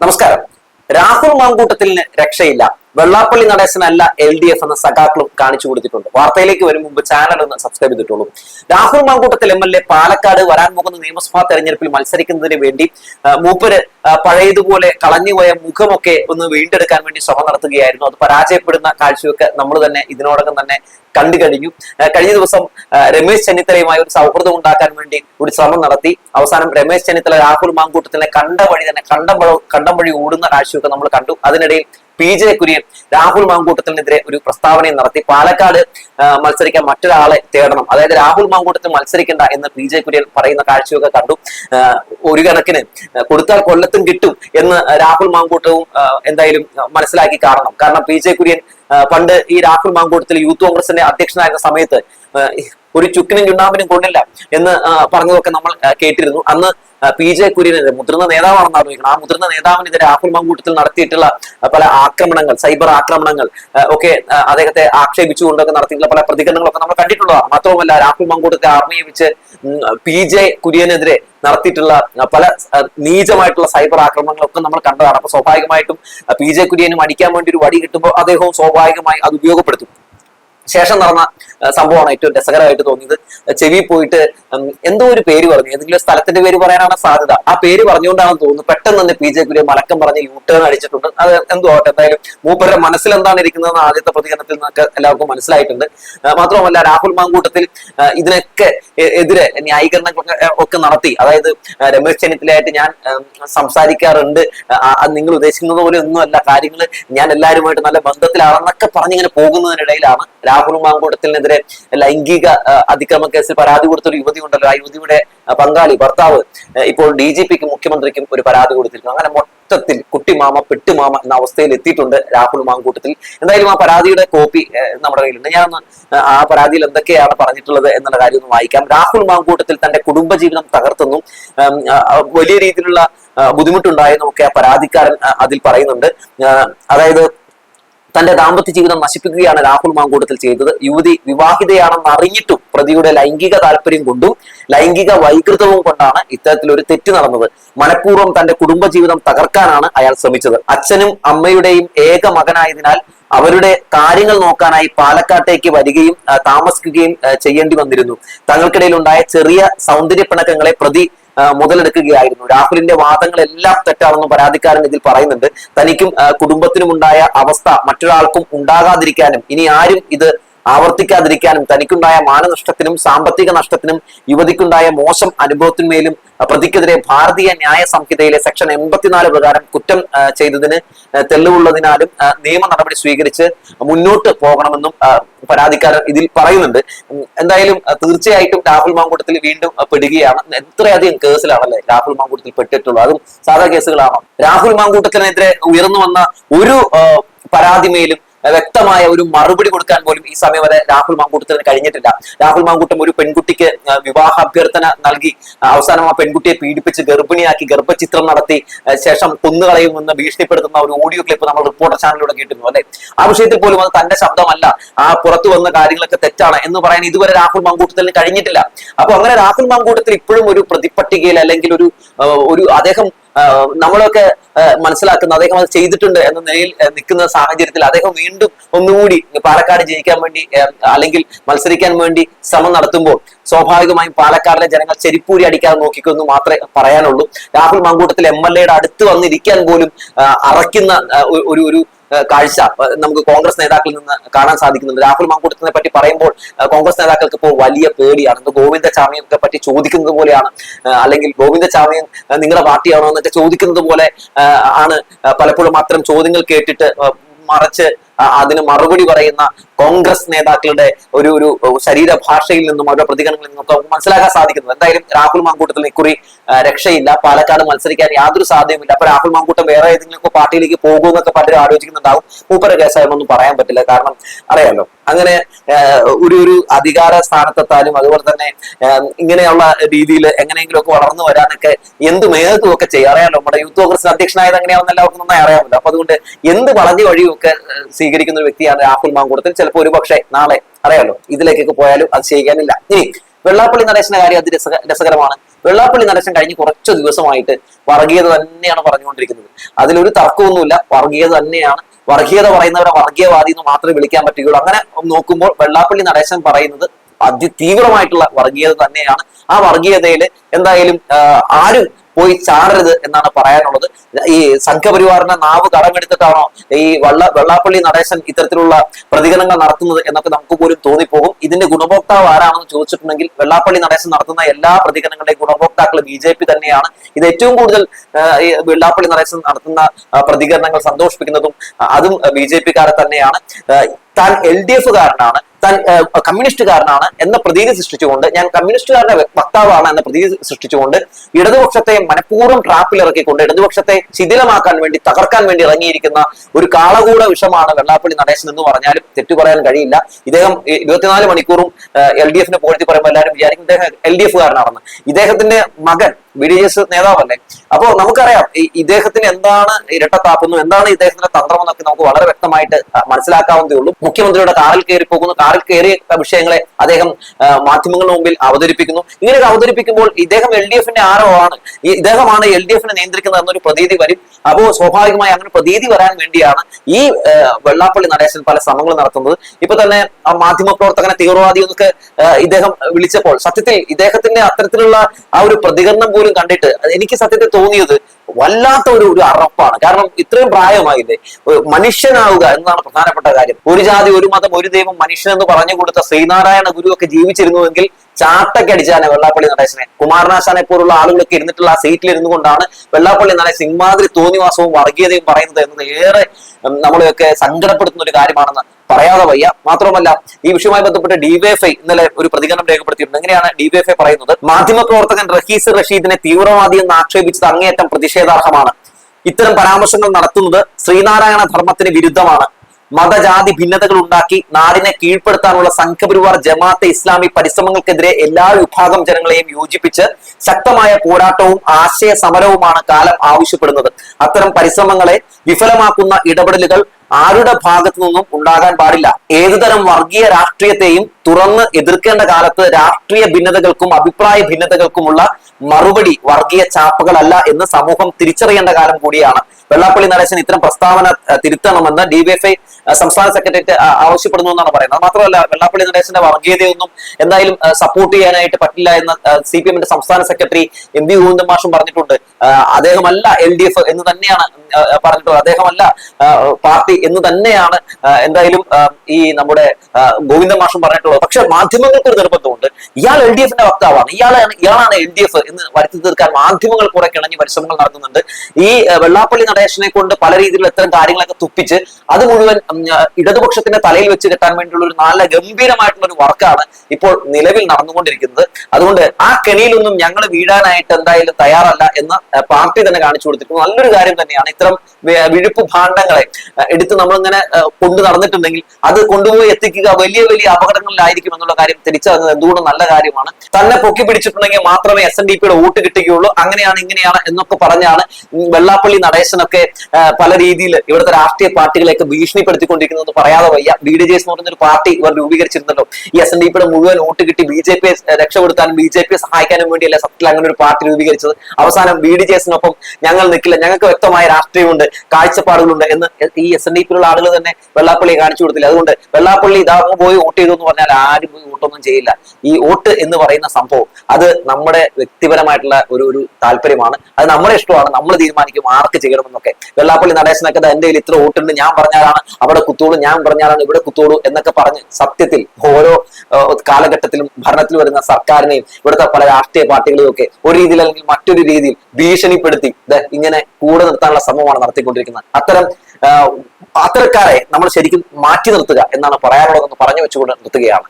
നമസ്കാരം. രാഹുൽ മാങ്കൂട്ടത്തിന് രക്ഷയില്ല. വെള്ളാപ്പള്ളി നടേശനല്ല എൽ ഡി എഫ് എന്ന സഖാക്കളും കാണിച്ചു കൊടുത്തിട്ടുണ്ട്. വാർത്തയിലേക്ക് വരും മുമ്പ് ചാനൽ ഒന്ന് സബ്സ്ക്രൈബ് ചെയ്തിട്ടുള്ളൂ Rahul Mamkootathil M L A Palakkad വരാൻ പോകുന്ന നിയമസഭാ തെരഞ്ഞെടുപ്പിൽ മത്സരിക്കുന്നതിന് വേണ്ടി മൂപ്പര് പഴയതുപോലെ കളഞ്ഞുപോയ മുഖമൊക്കെ ഒന്ന് വീണ്ടെടുക്കാൻ വേണ്ടി ശ്രമം നടത്തുകയായിരുന്നു. അത് പരാജയപ്പെടുന്ന കാഴ്ചയൊക്കെ നമ്മൾ തന്നെ ഇതിനോടകം തന്നെ കണ്ടു കഴിഞ്ഞു. കഴിഞ്ഞ ദിവസം രമേശ് ചെന്നിത്തലയുമായി ഒരു സൗഹൃദം ഉണ്ടാക്കാൻ വേണ്ടി ഒരു ശ്രമം നടത്തി. അവസാനം രമേശ് ചെന്നിത്തല രാഹുൽ മാങ്കൂട്ടത്തിനെ കണ്ട വഴി തന്നെ കണ്ടം കണ്ടം വഴി ഓടുന്ന കാഴ്ചയൊക്കെ നമ്മൾ കണ്ടു. അതിനിടയിൽ പി ജെ കുര്യൻ രാഹുൽ മാങ്കൂട്ടത്തിനെതിരെ ഒരു പ്രസ്താവനയും നടത്തി. പാലക്കാട് മത്സരിക്കാൻ മറ്റൊരാളെ തേടണം. അതായത് രാഹുൽ മാങ്കൂട്ടത്തിൽ മത്സരിക്കണ്ട എന്ന് പി ജെ കുര്യൻ പറയുന്ന കാഴ്ചയൊക്കെ കണ്ടു. ഒരു കണക്കിന് കൊടുത്താൽ കൊല്ലത്തും കിട്ടും എന്ന് രാഹുൽ മാങ്കൂട്ടവും എന്തായാലും മനസ്സിലാക്കി കാണണം. കാരണം പി ജെ കുര്യൻ പണ്ട് ഈ രാഹുൽ മാങ്കൂട്ടത്തിൽ യൂത്ത് കോൺഗ്രസിന്റെ അധ്യക്ഷനായിരുന്ന സമയത്ത് ഒരു ചുക്കിനും ചുണ്ണാമ്പിനും കൊണ്ടില്ല എന്ന് പറഞ്ഞതൊക്കെ നമ്മൾ കേട്ടിരുന്നു. അന്ന് പി ജെ കുര്യനെതിരെ മുതിർന്ന നേതാവാണെന്ന് അറിയിക്കണം ആ മുതിർന്ന നേതാവിനെതിരെ രാഹുൽ മങ്കൂട്ടത്തിൽ നടത്തിയിട്ടുള്ള പല ആക്രമണങ്ങൾ സൈബർ ആക്രമണങ്ങൾ ഒക്കെ അദ്ദേഹത്തെ ആക്ഷേപിച്ചുകൊണ്ടൊക്കെ നടത്തിയിട്ടുള്ള പല പ്രതികരണങ്ങളൊക്കെ നമ്മൾ കണ്ടിട്ടുള്ളതാണ്. മാത്രവുമല്ല രാഹുൽ മങ്കൂട്ടത്തെ ആർമിയെ വെച്ച് പി ജെ കുര്യനെതിരെ നടത്തിയിട്ടുള്ള പല നീചമായിട്ടുള്ള സൈബർ ആക്രമണങ്ങളൊക്കെ നമ്മൾ കണ്ടതാണ്. അപ്പൊ സ്വാഭാവികമായിട്ടും പി ജെ കുര്യനും അടിക്കാൻ വേണ്ടി ഒരു വടി കിട്ടുമ്പോൾ അദ്ദേഹവും സ്വാഭാവികമായി അത് ഉപയോഗപ്പെടുത്തും. ശേഷം നടന്ന സംഭവമാണ് ഏറ്റവും രസകരമായിട്ട് തോന്നിയത്. ചെവി പോയിട്ട് എന്തോ ഒരു പേര് പറഞ്ഞു. ഏതെങ്കിലും സ്ഥലത്തിന്റെ പേര് പറയാനാണ് സാധ്യത. ആ പേര് പറഞ്ഞുകൊണ്ടാണെന്ന് തോന്നുന്നു. പെട്ടെന്ന് തന്നെ പി ജെ കുര്യൻ മലക്കം പറഞ്ഞ് യൂട്ടേൺ ടേൺ അടിച്ചിട്ടുണ്ട്. അത് എന്തോ ആട്ടെ എന്തായാലും മൂപ്പരുടെ മനസ്സിൽ എന്താണ് ഇരിക്കുന്നതെന്ന് ആദ്യത്തെ പ്രതികരണത്തിൽ നിന്നൊക്കെ എല്ലാവർക്കും മനസ്സിലായിട്ടുണ്ട്. മാത്രമല്ല രാഹുൽ മാങ്കൂട്ടത്തിൽ ഇതിനൊക്കെ എതിരെ ന്യായീകരണം ഒക്കെ നടത്തി. അതായത് രമേശ് ചെന്നിത്തലയായിട്ട് ഞാൻ സംസാരിക്കാറുണ്ട്. നിങ്ങൾ ഉദ്ദേശിക്കുന്നത് പോലെ ഒന്നുമല്ല. കാര്യങ്ങൾ ഞാൻ എല്ലാവരുമായിട്ട് നല്ല ബന്ധത്തിലാണെന്നൊക്കെ പറഞ്ഞിങ്ങനെ പോകുന്നതിനിടയിലാണ് രാഹുൽ മാങ്കൂട്ടത്തിനെതിരെ ലൈംഗിക അതിക്രമ കേസിൽ പരാതി കൊടുത്ത ഒരു യുവതി ഉണ്ടല്ലോ ആ യുവതിയുടെ പങ്കാളി ഭർത്താവ് ഇപ്പോൾ ഡി ജി പിക്കും മുഖ്യമന്ത്രിക്കും ഒരു പരാതി കൊടുത്തിരിക്കുന്നു. അങ്ങനെ മൊത്തത്തിൽ കുട്ടിമാമ പെട്ടുമാമ എന്ന അവസ്ഥയിൽ എത്തിയിട്ടുണ്ട് രാഹുൽ മാങ്കൂട്ടത്തിൽ. എന്തായാലും ആ പരാതിയുടെ കോപ്പി നമ്മുടെ കയ്യിലുണ്ട്. ഞാൻ ആ പരാതിയിൽ എന്തൊക്കെയാണ് പറഞ്ഞിട്ടുള്ളത് എന്നുള്ള കാര്യം ഒന്ന് വായിക്കാം. രാഹുൽ മാങ്കൂട്ടത്തിൽ തന്റെ കുടുംബജീവിതം തകർത്തെന്നും. വലിയ രീതിയിലുള്ള ബുദ്ധിമുട്ടുണ്ടായെന്നും ഒക്കെ ആ പരാതിക്കാരൻ അതിൽ പറയുന്നുണ്ട്. അതായത് തന്റെ ദാമ്പത്യ ജീവിതം നശിപ്പിക്കുകയാണ് രാഹുൽ മാങ്കൂട്ടത്തിൽ ചെയ്തത്. യുവതി വിവാഹിതയാണെന്ന് അറിഞ്ഞിട്ടും പ്രതിയുടെ ലൈംഗിക താല്പര്യം കൊണ്ടും ലൈംഗിക വൈകൃതവും കൊണ്ടാണ് ഇത്തരത്തിലൊരു തെറ്റ് നടന്നത്. മനഃപൂർവം തന്റെ കുടുംബജീവിതം തകർക്കാനാണ് അയാൾ ശ്രമിച്ചത്. അച്ഛനും അമ്മയുടെയും ഏക മകനായതിനാൽ അവരുടെ കാര്യങ്ങൾ നോക്കാനായി പാലക്കാട്ടേക്ക് വരികയും താമസിക്കുകയും ചെയ്യേണ്ടി വന്നിരുന്നു. തങ്ങൾക്കിടയിൽ ഉണ്ടായ ചെറിയ സൗന്ദര്യ പിണക്കങ്ങളെ പ്രതി മുതലെടുക്കുകയായിരുന്നു. രാഹുലിന്റെ വാദങ്ങളെല്ലാം തെറ്റാണെന്ന് പരാതിക്കാരൻ ഇതിൽ പറയുന്നുണ്ട്. തനിക്കും കുടുംബത്തിനും ഉണ്ടായ അവസ്ഥ മറ്റൊരാൾക്കും ഉണ്ടാകാതിരിക്കാനും ഇനി ആരും ഇത് ആവർത്തിക്കാതിരിക്കാനും തനിക്കുണ്ടായ മാനനഷ്ടത്തിനും സാമ്പത്തിക നഷ്ടത്തിനും യുവതിക്കുണ്ടായ മോശം അനുഭവത്തിന്മേലും പ്രതിക്കെതിരെ ഭാരതീയ ന്യായ സംഹിതയിലെ സെക്ഷൻ എൺപത്തിനാല് പ്രകാരം കുറ്റം ചെയ്തതിന് തെളിവുള്ളതിനാലും നിയമ നടപടി സ്വീകരിച്ച് മുന്നോട്ട് പോകണമെന്നും പരാതിക്കാരൻ ഇതിൽ പറയുന്നുണ്ട്. എന്തായാലും തീർച്ചയായിട്ടും രാഹുൽ മാങ്കൂട്ടത്തിൽ വീണ്ടും പെടുകയാണ്. എത്രയധികം കേസിലാണല്ലേ രാഹുൽ മാങ്കൂട്ടത്തിൽ പെട്ടിട്ടുള്ളത്? അതും സാധാ കേസുകളാണോ? രാഹുൽ മാങ്കൂട്ടത്തിനെതിരെ ഉയർന്നു വന്ന ഒരു ആ, പരാതി മേലും വ്യക്തമായ ഒരു മറുപടി കൊടുക്കാൻ പോലും ഈ സമയം വരെ രാഹുൽ മാങ്കൂട്ടത്തിന് കഴിഞ്ഞിട്ടില്ല. രാഹുൽ മാങ്കൂട്ടം ഒരു പെൺകുട്ടിക്ക് വിവാഹ അഭ്യർത്ഥന നൽകി. അവസാനം ആ പെൺകുട്ടിയെ പീഡിപ്പിച്ച് ഗർഭിണിയാക്കി ഗർഭചിത്രം നടത്തി ശേഷം കൊന്നുകളയുമെന്ന് ഭീഷണിപ്പെടുത്തുന്ന ഒരു ഓഡിയോ ക്ലിപ്പ് നമ്മൾ റിപ്പോർട്ടർ ചാനലിലൂടെ കേട്ടിരുന്നു അല്ലെ? ആ വിഷയത്തിൽ പോലും അത് തന്റെ ശബ്ദമല്ല. ആ പുറത്തു വന്ന കാര്യങ്ങളൊക്കെ തെറ്റാണ് എന്ന് പറയാൻ ഇതുവരെ രാഹുൽ മാങ്കൂട്ടത്തിന് കഴിഞ്ഞിട്ടില്ല. അപ്പൊ അങ്ങനെ രാഹുൽ മാങ്കൂട്ടത്തിൽ ഇപ്പോഴും ഒരു പ്രതിപട്ടികയിൽ അല്ലെങ്കിൽ ഒരു ഒരു അദ്ദേഹം നമ്മളൊക്കെ മനസ്സിലാക്കുന്നു അദ്ദേഹം അത് ചെയ്തിട്ടുണ്ട് എന്ന നിലയിൽ നിൽക്കുന്ന സാഹചര്യത്തിൽ അദ്ദേഹം വീണ്ടും ഒന്നുകൂടി പാലക്കാട് ജയിക്കാൻ വേണ്ടി അല്ലെങ്കിൽ മത്സരിക്കാൻ വേണ്ടി ശ്രമം നടത്തുമ്പോൾ സ്വാഭാവികമായും പാലക്കാടിലെ ജനങ്ങൾ ചെരിപ്പൂരി അടിക്കാതെ നോക്കിക്കൊന്നു മാത്രമേ പറയാനുള്ളൂ. രാഹുൽ മാങ്കൂട്ടത്തിൽ എം എൽ എയുടെ അടുത്ത് വന്നിരിക്കാൻ പോലും അറയ്ക്കുന്ന ഒരു- ഒരു കാഴ്ച. നമുക്ക് കോൺഗ്രസ് നേതാക്കളിൽ നിന്ന് കാണാൻ സാധിക്കുന്നുണ്ട്. രാഹുൽ മാങ്കൂട്ടത്തിനെ പറ്റി പറയുമ്പോൾ കോൺഗ്രസ് നേതാക്കൾക്ക് ഇപ്പോൾ വലിയ പേടിയാണ്. ഗോവിന്ദ ഗോവിന്ദചാമിയെ പറ്റി ചോദിക്കുന്നത് പോലെയാണ്. അല്ലെങ്കിൽ ഗോവിന്ദചാമിയൻ ചാമിയൻ നിങ്ങളുടെ പാർട്ടിയാണോ എന്നൊക്കെ ചോദിക്കുന്നത് പോലെ ആണ് പലപ്പോഴും അത്തരം ചോദ്യങ്ങൾ കേട്ടിട്ട് മറിച്ച് അതിന് മറുപടി പറയുന്ന കോൺഗ്രസ് നേതാക്കളുടെ ഒരു ഒരു ശരീരഭാഷയിൽ നിന്നും അവരുടെ പ്രതികരണങ്ങളിൽ നിന്നും നമുക്ക് മനസ്സിലാക്കാൻ സാധിക്കുന്നത് എന്തായാലും രാഹുൽ മാങ്കൂട്ടത്തിൽ ഇക്കുറി രക്ഷയില്ല. പാലക്കാട് മത്സരിക്കാൻ യാതൊരു സാധ്യതയുമില്ല. അപ്പൊ രാഹുൽ മാങ്കൂട്ടം വേറെ ഏതെങ്കിലും പാർട്ടിയിലേക്ക് പോകുമെന്നൊക്കെ പലരും ആലോചിക്കുന്നുണ്ടാവും. മൂപ്പര കേസായൊന്നും പറയാൻ പറ്റില്ല. കാരണം അറിയാലോ അങ്ങനെ ഒരു ഒരു അധികാര സ്ഥാനത്തെത്താനും അതുപോലെ തന്നെ ഇങ്ങനെയുള്ള രീതിയിൽ എങ്ങനെയെങ്കിലും ഒക്കെ വളർന്നു വരാനൊക്കെ എന്ത് മേധത്തും ഒക്കെ ചെയ്യാം. അറിയാലോ നമ്മുടെ യൂത്ത് കോൺഗ്രസ് അധ്യക്ഷനായത് എങ്ങനെയാണെന്ന് എല്ലാവർക്കും നന്നായി അറിയാമല്ലോ. അപ്പൊ അതുകൊണ്ട് എന്ത് വളഞ്ഞ വഴിയും ഒക്കെ സ്വീകരിക്കുന്ന ഒരു വ്യക്തിയാണ് രാഹുൽ മാങ്കൂട്ടത്തിൽ. ചിലപ്പോൾ ഒരു പക്ഷേ നാളെ അറിയാലോ ഇതിലേക്കൊക്കെ പോയാലും അത് ചെയ്യാനില്ല ഇനി വെള്ളാപ്പള്ളി നടേശന്റെ കാര്യം അത് രസക രസകരമാണ്. വെള്ളാപ്പള്ളി നടേശൻ കഴിഞ്ഞ് കുറച്ച് ദിവസമായിട്ട് വർഗീയത തന്നെയാണ് പറഞ്ഞുകൊണ്ടിരിക്കുന്നത്. അതിലൊരു തർക്കമൊന്നുമില്ല. വർഗീയത തന്നെയാണ്. വർഗീയത പറയുന്നവരെ വർഗീയവാദി എന്ന് മാത്രമേ വിളിക്കാൻ പറ്റുകയുള്ളൂ. അങ്ങനെ നോക്കുമ്പോൾ വെള്ളാപ്പള്ളി നടേശൻ പറയുന്നത് അതിതീവ്രമായിട്ടുള്ള വർഗീയത തന്നെയാണ് ആ വർഗീയതയിൽ എന്തായാലും ആരും പോയി ചാടരുത് എന്നാണ് പറയാനുള്ളത്. ഈ സംഘപരിവാറിന്റെ നാവ് കടമെടുത്തിട്ടാണോ ഈ വള്ള വെള്ളാപ്പള്ളി നടേശൻ ഇത്തരത്തിലുള്ള പ്രതികരണങ്ങൾ നടത്തുന്നത് എന്നൊക്കെ നമുക്ക് പോലും തോന്നിപ്പോകും. ഇതിന്റെ ഗുണഭോക്താവ് ആരാണെന്ന് ചോദിച്ചിട്ടുണ്ടെങ്കിൽ വെള്ളാപ്പള്ളി നടേശൻ നടത്തുന്ന എല്ലാ പ്രതികരണങ്ങളുടെയും ഗുണഭോക്താക്കൾ ബി ജെ പി തന്നെയാണ്. ഇത് ഏറ്റവും കൂടുതൽ വെള്ളാപ്പള്ളി നടേശൻ നടത്തുന്ന പ്രതികരണങ്ങൾ സന്തോഷിപ്പിക്കുന്നതും അതും ബി ജെ പിക്കാരെ തന്നെയാണ്. താൻ എൽ ഡി എഫുകാരനാണ് താൻ കമ്മ്യൂണിസ്റ്റുകാരനാണ് എന്ന പ്രതീതി സൃഷ്ടിച്ചുകൊണ്ട് ഞാൻ കമ്മ്യൂണിസ്റ്റുകാരുടെ വക്താവാണ് എന്ന പ്രതീതി സൃഷ്ടിച്ചുകൊണ്ട് ഇടതുപക്ഷത്തെ മനഃപൂർവം ട്രാപ്പിൽ ഇറക്കിക്കൊണ്ട് ഇടതുപക്ഷത്തെ ശിഥിലമാക്കാൻ വേണ്ടി തകർക്കാൻ വേണ്ടി ഇറങ്ങിയിരിക്കുന്ന ഒരു കാളകൂട വിഷമാണ് വെള്ളാപ്പള്ളി നടേശൻ എന്ന് പറഞ്ഞാലും തെറ്റു പറയാൻ കഴിയില്ല. ഇദ്ദേഹം ഇരുപത്തിനാല് മണിക്കൂറും എൽ ഡി എഫിനെ പോഴ്ത്തി പറയുമ്പോൾ എല്ലാവരും വിചാരിക്കും ഇദ്ദേഹം എൽ ഡി എഫുകാരനാണെന്ന്. ഇദ്ദേഹത്തിന്റെ മകൻ ബി ഡി എസ് നേതാവല്ലേ? അപ്പോ നമുക്കറിയാം ഇദ്ദേഹത്തിന് എന്താണ് ഇരട്ടത്താക്കുന്നു എന്താണ് ഇദ്ദേഹത്തിന്റെ തന്ത്രം എന്നൊക്കെ നമുക്ക് വളരെ വ്യക്തമായിട്ട് മനസ്സിലാക്കാവുന്നതേ ഉള്ളൂ. മുഖ്യമന്ത്രിയുടെ കാറിൽ കയറി പോകുന്നു. കാറിൽ കയറിയ വിഷയങ്ങളെ അദ്ദേഹം മാധ്യമങ്ങളുടെ മുമ്പിൽ അവതരിപ്പിക്കുന്നു. ഇങ്ങനെ അവതരിപ്പിക്കുമ്പോൾ ഇദ്ദേഹം എൽ ഡി എഫിന്റെ ആരോ ആണ്. ഇദ്ദേഹമാണ് എൽ ഡി എഫിനെ നിയന്ത്രിക്കുന്നത് എന്നൊരു പ്രതീതി വരും. അപ്പോ സ്വാഭാവികമായി അങ്ങനെ പ്രതീതി വരാൻ വേണ്ടിയാണ് ഈ വെള്ളാപ്പള്ളി നടേശൻ പല ശ്രമങ്ങൾ നടത്തുന്നത്. ഇപ്പൊ തന്നെ മാധ്യമ പ്രവർത്തകനെ തീവ്രവാദി എന്നൊക്കെ ഇദ്ദേഹം വിളിച്ചപ്പോൾ സത്യത്തിൽ ഇദ്ദേഹത്തിന്റെ അത്തരത്തിലുള്ള ആ ഒരു പ്രതികരണം പോലും കണ്ടിട്ട് അത് എനിക്ക് സത്യത്തിൽ തോന്നിയത് വല്ലാത്ത ഒരു ഒരു അറപ്പാണ്. കാരണം ഇത്രയും പ്രായമായില്ലേ? മനുഷ്യനാവുക എന്നതാണ് പ്രധാനപ്പെട്ട കാര്യം. ഒരു ജാതി ഒരു മതം ഒരു ദൈവം മനുഷ്യൻ എന്ന് പറഞ്ഞു കൊടുത്ത ശ്രീനാരായണ ഗുരു ഒക്കെ ജീവിച്ചിരുന്നുവെങ്കിൽ ചാട്ടക്കടിച്ചാനെ വെള്ളാപ്പള്ളി നടേശനെ. കുമാരനാശാനെ പോലുള്ള ആളുകളൊക്കെ ഇരുന്നിട്ടുള്ള ആ സീറ്റിൽ ഇരുന്നു കൊണ്ടാണ് വെള്ളാപ്പള്ളി നടേശൻ ഇമാതിരി തോന്നിവാസവും വർഗീയതയും പറയുന്നത് എന്നത് ഏറെ നമ്മളെയൊക്കെ സങ്കടപ്പെടുത്തുന്ന ഒരു കാര്യമാണെന്ന് പറയാതെ വയ്യ. മാത്രമല്ല ഈ വിഷയവുമായി ബന്ധപ്പെട്ട് ഡിവൈഎഫ്ഐ ഇന്നലെ ഒരു പ്രതികരണം രേഖപ്പെടുത്തിയിട്ടുണ്ട്. എങ്ങനെയാണ് ഡിവൈഎഫ്ഐ പറയുന്നത്? മാധ്യമ പ്രവർത്തകൻ റഹീസ് റഷീദിനെ തീവ്രവാദി എന്ന് ആക്ഷേപിച്ചത് അങ്ങേയറ്റം പ്രതിഷേധാർഹമാണ്. ഇത്തരം പരാമർശങ്ങൾ നടത്തുന്നത് ശ്രീനാരായണ ധർമ്മത്തിന് വിരുദ്ധമാണ്. മതജാതി ഭിന്നതകൾ ഉണ്ടാക്കി നാടിനെ കീഴ്പ്പെടുത്താനുള്ള സംഘപരിവാർ ജമാഅത്തെ ഇസ്ലാമി പരിശ്രമങ്ങൾക്കെതിരെ എല്ലാ വിഭാഗം ജനങ്ങളെയും യോജിപ്പിച്ച് ശക്തമായ പോരാട്ടവും ആശയ സമരവുമാണ് കാലം ആവശ്യപ്പെടുന്നത്. അത്തരം പരിശ്രമങ്ങളെ വിഫലമാക്കുന്ന ഇടപെടലുകൾ ആരുടെ ഭാഗത്തു നിന്നും ഉണ്ടാകാൻ പാടില്ല. ഏതുതരം വർഗീയ രാഷ്ട്രീയത്തെയും തുറന്ന് എതിർക്കേണ്ട കാലത്ത് രാഷ്ട്രീയ ഭിന്നതകൾക്കും അഭിപ്രായ ഭിന്നതകൾക്കുമുള്ള മറുപടി വർഗീയ ചാപ്പുകളല്ല എന്ന് സമൂഹം തിരിച്ചറിയേണ്ട കാലം കൂടിയാണ്. വെള്ളാപ്പള്ളി നടേശൻ ഇത്തരം പ്രസ്താവന തിരുത്തണമെന്ന് ഡിവൈഎഫ്ഐ സംസ്ഥാന സെക്രട്ടേറിയറ്റ് ആവശ്യപ്പെടുന്നു എന്നാണ് പറയുന്നത്. മാത്രമല്ല വെള്ളാപ്പള്ളി നടേശന്റെ വർഗീയതയൊന്നും എന്തായാലും സപ്പോർട്ട് ചെയ്യാനായിട്ട് പറ്റില്ല എന്ന് സി പി എമ്മിന്റെ സംസ്ഥാന സെക്രട്ടറി എം വി ഗോവിന്ദൻ മാഷും പറഞ്ഞിട്ടുണ്ട് അദ്ദേഹമല്ല എൽ ഡി എഫ് എന്ന് തന്നെയാണ് പറഞ്ഞിട്ടുള്ളത്. അദ്ദേഹമല്ല പാർട്ടി എന്ന് തന്നെയാണ് എന്തായാലും ഈ നമ്മുടെ ഗോവിന്ദൻ മാഷും പറഞ്ഞിട്ടുള്ളത്. പക്ഷെ മാധ്യമങ്ങൾക്ക് ഒരു നിർബന്ധമുണ്ട്. ഇയാൾ എൽ ഡി എഫിന്റെ വക്താവാണ്. ഇയാളാണ് ഇയാളാണ് എൽ ഡി എഫ് എന്ന് വരുത്തി തീർക്കാൻ മാധ്യമങ്ങൾ കുറെ കിണഞ്ഞ് പരിശ്രമങ്ങൾ നടത്തുന്നുണ്ട്. ഈ വെള്ളാപ്പള്ളി നടേശനെ കൊണ്ട് പല രീതിയിലുള്ള ഇത്തരം കാര്യങ്ങളൊക്കെ തുപ്പിച്ച് അത് മുഴുവൻ ഇടതുപക്ഷത്തിന്റെ തലയിൽ വെച്ച് കെട്ടാൻ വേണ്ടിയുള്ള ഒരു നല്ല ഗംഭീരമായിട്ടുള്ള ഒരു വർക്കാണ് ഇപ്പോൾ നിലവിൽ നടന്നുകൊണ്ടിരിക്കുന്നത്. അതുകൊണ്ട് ആ കെണിയിലൊന്നും ഞങ്ങൾ വീഴാനായിട്ട് എന്തായാലും തയ്യാറല്ല എന്ന് പാർട്ടി തന്നെ കാണിച്ചു കൊടുത്തിട്ടുണ്ട്. നല്ലൊരു കാര്യം തന്നെയാണ് ഇത്തരം വിഴുപ്പ് ഭാണ്ഡങ്ങളെ എടുത്ത് നമ്മളിങ്ങനെ കൊണ്ടു നടന്നിട്ടുണ്ടെങ്കിൽ അത് കൊണ്ടുപോയി എത്തിക്കുക വലിയ വലിയ അപകടങ്ങളിലായിരിക്കും എന്നുള്ള കാര്യം തിരിച്ചറിഞ്ഞത് എന്തുകൊണ്ടും നല്ല കാര്യമാണ്. തന്നെ പൊക്കി പിടിച്ചിട്ടുണ്ടെങ്കിൽ മാത്രമേ എസ് എൻ ഡി പിയുടെ വോട്ട് കിട്ടുകയുള്ളൂ അങ്ങനെയാണ് ഇങ്ങനെയാണ് എന്നൊക്കെ പറഞ്ഞാണ് വെള്ളാപ്പള്ളി നടേശനൊക്കെ പല രീതിയിൽ ഇവിടുത്തെ രാഷ്ട്രീയ പാർട്ടികളെയൊക്കെ ഭീഷണിപ്പെടുത്തിക്കൊണ്ടിരിക്കുന്നത് പറയാതെ വയ്യ. ബി ഡി ജെ എസ് എന്ന് പറഞ്ഞൊരു പാർട്ടി ഇവർ രൂപീകരിച്ചിരുന്നല്ലോ. ഈ എസ് എൻ ഡി പിയുടെ മുഴുവൻ വോട്ട് കിട്ടി ബി ജെ പിയെ രക്ഷപ്പെടുത്താനും ബി ജെ പിയെ സഹായിക്കാനും വേണ്ടിയല്ല സത്യത്തിൽ അങ്ങനെ ഒരു പാർട്ടി രൂപീകരിച്ചത്. അവസാനം ബി ഡി ജെ എസിനൊപ്പം ഞങ്ങൾ നിൽക്കില്ല. ഞങ്ങൾക്ക് വ്യക്തമായ രാഷ്ട്രീയമുണ്ട് കാഴ്ചപ്പാടുകളുണ്ട് എന്ന് ഈ എസ് എൻ ഡി പിയിലുള്ള ആളുകൾ തന്നെ വെള്ളാപ്പള്ളിയെ കാണിച്ചു കൊടുത്തില്ല. അതുകൊണ്ട് വെള്ളാപ്പള്ളി ഇതാ പോയി വോട്ട് ചെയ്തു എന്ന് പറഞ്ഞാൽ ആരും പോയി വോട്ടൊന്നും ചെയ്യില്ല. ഈ വോട്ട് എന്ന് പറയുന്ന സംഭവം അത് നമ്മുടെ വ്യക്തിപരമായിട്ടുള്ള ഒരു ഒരു താല്പര്യമാണ്. അത് നമ്മുടെ ഇഷ്ടമാണ് നമ്മൾ തീരുമാനിക്കും ആർക്ക് ചെയ്യണമെന്നൊക്കെ. വെള്ളാപ്പള്ളി നടേശനൊക്കെ എന്റെ കയ്യിൽ ഇത്ര വോട്ടുണ്ട് ഞാൻ പറഞ്ഞാലാണ് അവിടെ കുത്തോളൂ ഞാൻ പറഞ്ഞാലാണ് ഇവിടെ കുത്തോളൂ എന്നൊക്കെ പറഞ്ഞ് സത്യത്തിൽ ഓരോ കാലഘട്ടത്തിലും ഭരണത്തിൽ വരുന്ന സർക്കാരിനെയും ഇവിടുത്തെ പല രാഷ്ട്രീയ പാർട്ടികളെയും ഒക്കെ ഒരു രീതിയിൽ അല്ലെങ്കിൽ മറ്റൊരു രീതിയിൽ ഭീഷണിപ്പെടുത്തി ഇങ്ങനെ കൂടെ നിർത്താനുള്ള ശ്രമമാണ് നടത്തിക്കൊണ്ടിരിക്കുന്നത്. അത്തരം അത്തരക്കാരെ നമ്മൾ ശരിക്കും മാറ്റി നിർത്തുക എന്നാണ് പറയാനുള്ളതെന്ന് പറഞ്ഞു വെച്ചുകൊണ്ട് നിർത്തുകയാണ്.